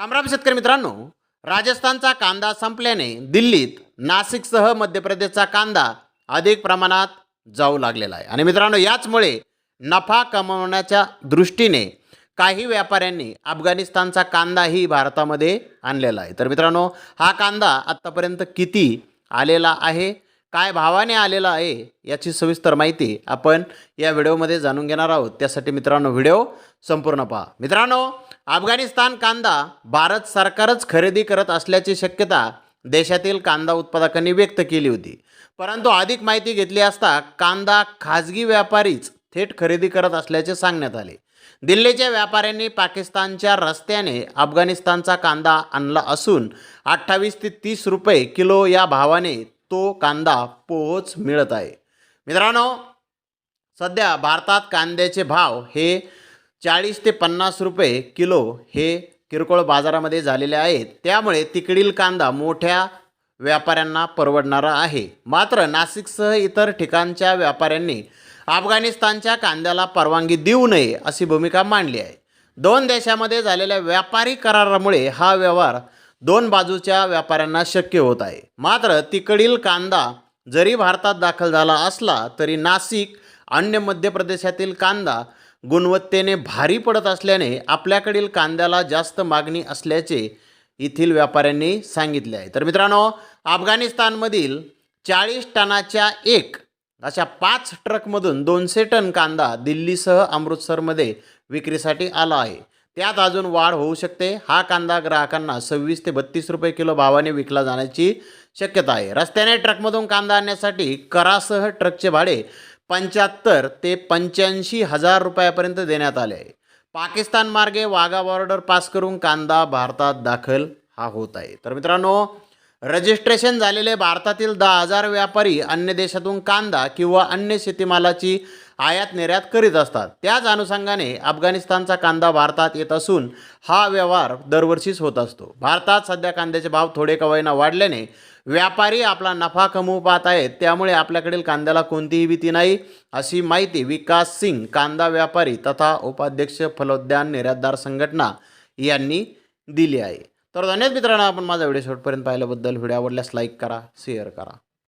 रामराम शेतकरी मित्रांनो राजस्थानचा कांदा संपल्याने दिल्लीत नाशिकसह मध्य प्रदेशचा कांदा अधिक प्रमाणात जाऊ लागलेला आहे. आणि मित्रांनो याचमुळे नफा कमवण्याच्या दृष्टीने काही व्यापाऱ्यांनी अफगाणिस्तानचा कांदाही भारतामध्ये आणलेला आहे. तर मित्रांनो हा कांदा आत्तापर्यंत किती आलेला आहे काय भावाने आलेला आहे याची सविस्तर माहिती आपण या व्हिडिओमध्ये जाणून घेणार आहोत. त्यासाठी मित्रांनो व्हिडिओ संपूर्ण पहा. मित्रांनो अफगाणिस्तान कांदा भारत सरकारच खरेदी करत असल्याची शक्यता देशातील कांदा उत्पादकांनी व्यक्त केली होती. परंतु अधिक माहिती घेतली असता कांदा खाजगी व्यापारीच थेट खरेदी करत असल्याचे सांगण्यात आले. दिल्लीच्या व्यापाऱ्यांनी पाकिस्तानच्या रस्त्याने अफगाणिस्तानचा कांदा आणला असून अठ्ठावीस ते तीस रुपये किलो या भावाने तो कांदा पोहोच मिळत आहे. मित्रांनो सध्या भारतात कांद्याचे भाव हे चाळीस ते पन्नास रुपये किलो हे किरकोळ बाजारामध्ये झालेले आहेत. त्यामुळे तिकडील कांदा मोठ्या व्यापाऱ्यांना परवडणारा आहे. मात्र नाशिकसह इतर ठिकाणच्या व्यापाऱ्यांनी अफगाणिस्तानच्या कांद्याला परवानगी देऊ नये अशी भूमिका मांडली आहे. दोन देशामध्ये झालेल्या व्यापारी करारामुळे हा व्यवहार दोन बाजूच्या व्यापाऱ्यांना शक्य होत आहे. मात्र तिकडील कांदा जरी भारतात दाखल झाला असला तरी नाशिक अन्य मध्य प्रदेशातील कांदा गुणवत्तेने भारी पडत असल्याने आपल्याकडील कांद्याला जास्त मागणी असल्याचे येथील व्यापाऱ्यांनी सांगितले आहे. तर मित्रांनो अफगाणिस्तानमधील चाळीस टनाच्या एक अशा पाच ट्रकमधून दोनशे टन कांदा दिल्लीसह अमृतसरमध्ये विक्रीसाठी आला आहे. त्यात अजून वाढ होऊ शकते. हा कांदा ग्राहकांना सव्वीस ते बत्तीस रुपये किलो भावाने विकला जाण्याची शक्यता आहे. रस्त्याने ट्रकमधून कांदा आणण्यासाठी करासह ट्रकचे भाडे पंच्याहत्तर ते पंच्याऐंशी हजार रुपयापर्यंत देण्यात आले आहे. पाकिस्तान मार्गे वाघा बॉर्डर पास करून कांदा भारतात दाखल हा होत आहे. तर मित्रांनो रजिस्ट्रेशन झालेले भारतातील दहा हजार व्यापारी अन्य देशातून कांदा किंवा अन्य शेतीमालाची आयात निर्यात करीत असतात. त्याच अनुषंगाने अफगाणिस्तानचा कांदा भारतात येत असून हा व्यवहार दरवर्षीच होत असतो. भारतात सध्या कांद्याचे भाव थोडे कवयना वाढल्याने व्यापारी आपला नफा कमवू पाहत आहेत. त्यामुळे आपल्याकडील कांद्याला कोणतीही भीती नाही. अशी माहिती विकास सिंग कांदा व्यापारी तथा उपाध्यक्ष फलोद्यान निर्यातदार संघटना यांनी दिली आहे. तर धन्यवाद मित्रांनो आपण माझा व्हिडिओ शेवटपर्यंत पाहिल्याबद्दल. व्हिडिओ आवडल्यास लाईक करा शेअर करा.